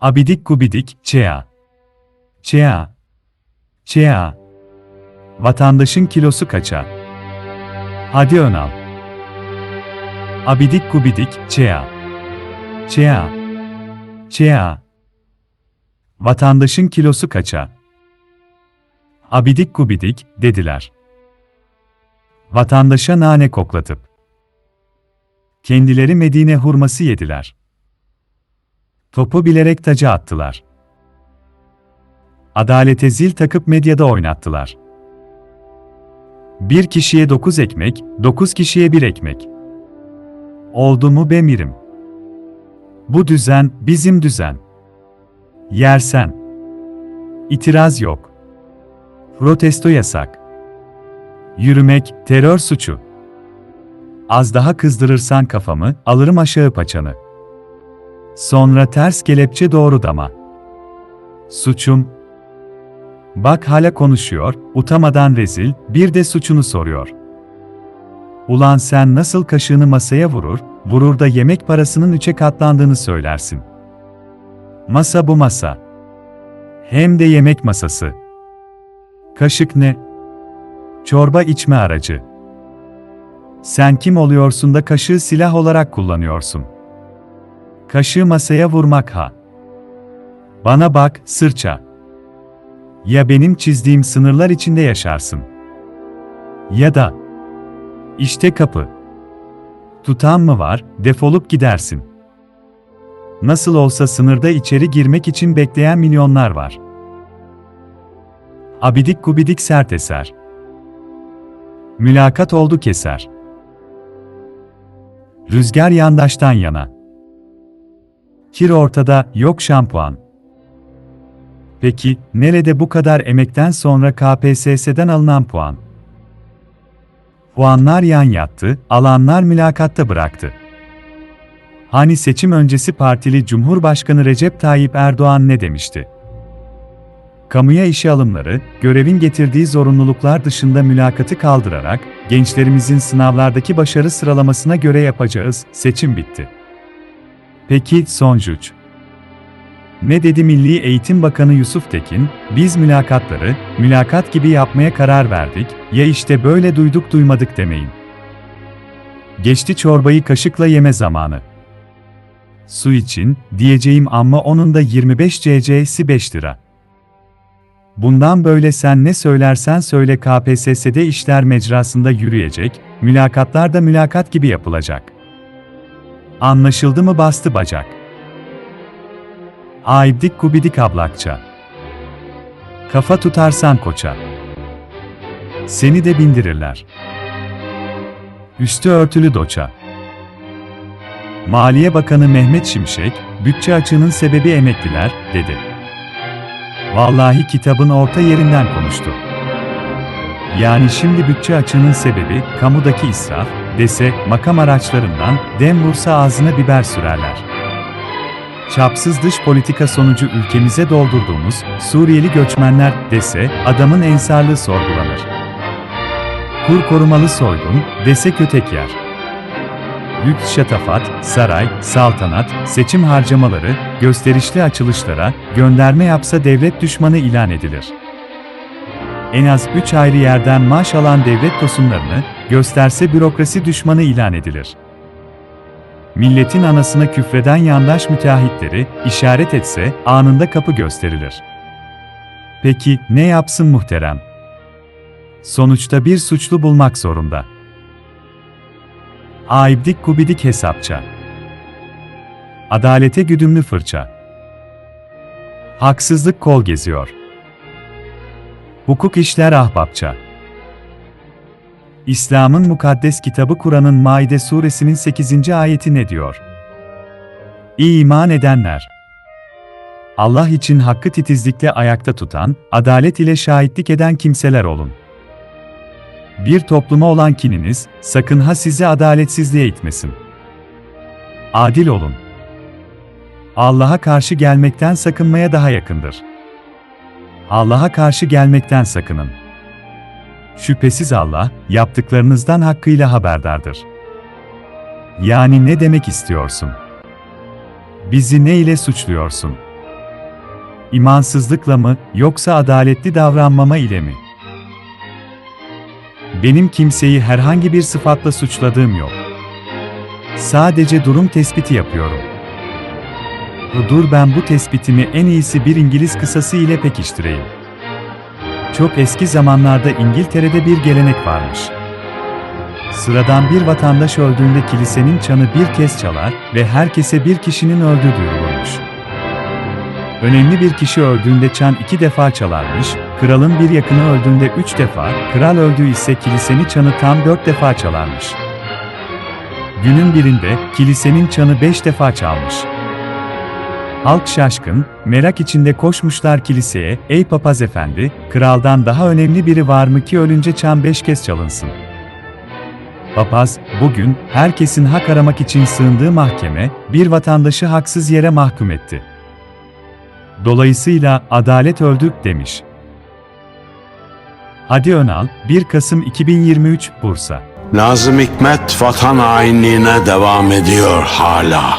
Abidik gubidik, çea. Çea. Çea. Vatandaşın kilosu kaça? Hadi Önal. Abidik gubidik, çea. Çea. Çea. Vatandaşın kilosu kaça? Abidik gubidik, dediler. Vatandaşa nane koklatıp. Kendileri Medine hurması yediler. Topu bilerek taca attılar. Adalete zil takıp medyada oynattılar. Bir kişiye dokuz ekmek, dokuz kişiye bir ekmek. Oldu mu bemirim? Bu düzen, bizim düzen. Yersen. İtiraz yok. Protesto yasak. Yürümek, terör suçu. Az daha kızdırırsan kafamı, alırım aşağı paçanı. Sonra ters kelepçe doğru dama. Suçum. Bak hala konuşuyor, utamadan rezil, bir de suçunu soruyor. Ulan sen nasıl kaşığını masaya vurur, vurur da yemek parasının üçe katlandığını söylersin. Masa bu masa. Hem de yemek masası. Kaşık ne? Çorba içme aracı. Sen kim oluyorsun da kaşığı silah olarak kullanıyorsun? Kaşığı masaya vurmak ha. Bana bak, sırça. Ya benim çizdiğim sınırlar içinde yaşarsın. Ya da işte kapı. Tutan mı var, defolup gidersin. Nasıl olsa sınırda içeri girmek için bekleyen milyonlar var. Abidik gubidik sert eser. Mülakat oldu keser. Rüzgar yandaştan yana. Kir ortada, yok şampuan. Peki, nerede bu kadar emekten sonra KPSS'den alınan puan? Puanlar yan yattı, alanlar mülakatta bıraktı. Hani seçim öncesi partili Cumhurbaşkanı Recep Tayyip Erdoğan ne demişti? Kamuya işe alımları, görevin getirdiği zorunluluklar dışında mülakatı kaldırarak, gençlerimizin sınavlardaki başarı sıralamasına göre yapacağız, seçim bitti. Peki, sonuç? Ne dedi Milli Eğitim Bakanı Yusuf Tekin, biz mülakatları, mülakat gibi yapmaya karar verdik, ya işte böyle duyduk duymadık demeyin. Geçti çorbayı kaşıkla yeme zamanı. Su için, diyeceğim ama onun da 25 cc'si 5 lira. Bundan böyle sen ne söylersen söyle KPSS'de işler mecrasında yürüyecek, mülakatlar da mülakat gibi yapılacak. Anlaşıldı mı bastı bacak. Aibdik gubidik ablakça. Kafa tutarsan koça. Seni de bindirirler. Üstü örtülü doça. Maliye Bakanı Mehmet Şimşek, bütçe açığının sebebi emekliler, dedi. Vallahi kitabın orta yerinden konuştu. Yani şimdi bütçe açığının sebebi, kamudaki israf, dese, makam araçlarından, dem vursa ağzına biber sürerler. Çapsız dış politika sonucu ülkemize doldurduğumuz Suriyeli göçmenler dese, adamın ensarlığı sorgulanır. Kur korumalı soygun, dese kötek yer. Lüks şatafat, saray, saltanat, seçim harcamaları, gösterişli açılışlara, gönderme yapsa devlet düşmanı ilan edilir. En az 3 ayrı yerden maaş alan devlet tosunlarını, gösterse bürokrasi düşmanı ilan edilir. Milletin anasına küfreden yandaş müteahhitleri, işaret etse, anında kapı gösterilir. Peki, ne yapsın muhterem? Sonuçta bir suçlu bulmak zorunda. Aibdik kubidik hesapça. Adalete güdümlü fırça. Haksızlık kol geziyor. Hukuk işler ahbapça. İslam'ın mukaddes kitabı Kur'an'ın Maide suresinin 8. ayeti ne diyor? İyi iman edenler. Allah için hakkı titizlikle ayakta tutan, adalet ile şahitlik eden kimseler olun. Bir topluma olan kininiz, sakın ha sizi adaletsizliğe itmesin. Adil olun. Allah'a karşı gelmekten sakınmaya daha yakındır. Allah'a karşı gelmekten sakının. Şüphesiz Allah, yaptıklarınızdan hakkıyla haberdardır. Yani ne demek istiyorsun? Bizi ne ile suçluyorsun? imansızlıkla mı, yoksa adaletli davranmama ile mi? Benim kimseyi herhangi bir sıfatla suçladığım yok. Sadece durum tespiti yapıyorum. Dur ben bu tespitimi en iyisi bir İngiliz kısası ile pekiştireyim. Çok eski zamanlarda İngiltere'de bir gelenek varmış. Sıradan bir vatandaş öldüğünde kilisenin çanı bir kez çalar ve herkese bir kişinin öldüğü duyurulurmuş. Önemli bir kişi öldüğünde çan iki defa çalarmış, kralın bir yakını öldüğünde üç defa, kral öldüğü ise kilisenin çanı tam dört defa çalarmış. Günün birinde kilisenin çanı beş defa çalmış. Halk şaşkın, merak içinde koşmuşlar kiliseye, ''Ey papaz efendi, kraldan daha önemli biri var mı ki ölünce çan beş kez çalınsın?'' Papaz, bugün, herkesin hak aramak için sığındığı mahkeme, bir vatandaşı haksız yere mahkum etti. Dolayısıyla adalet öldük demiş. Hadi Önal, 1 Kasım 2023, Bursa. Nazım Hikmet vatan hainliğine devam ediyor hala.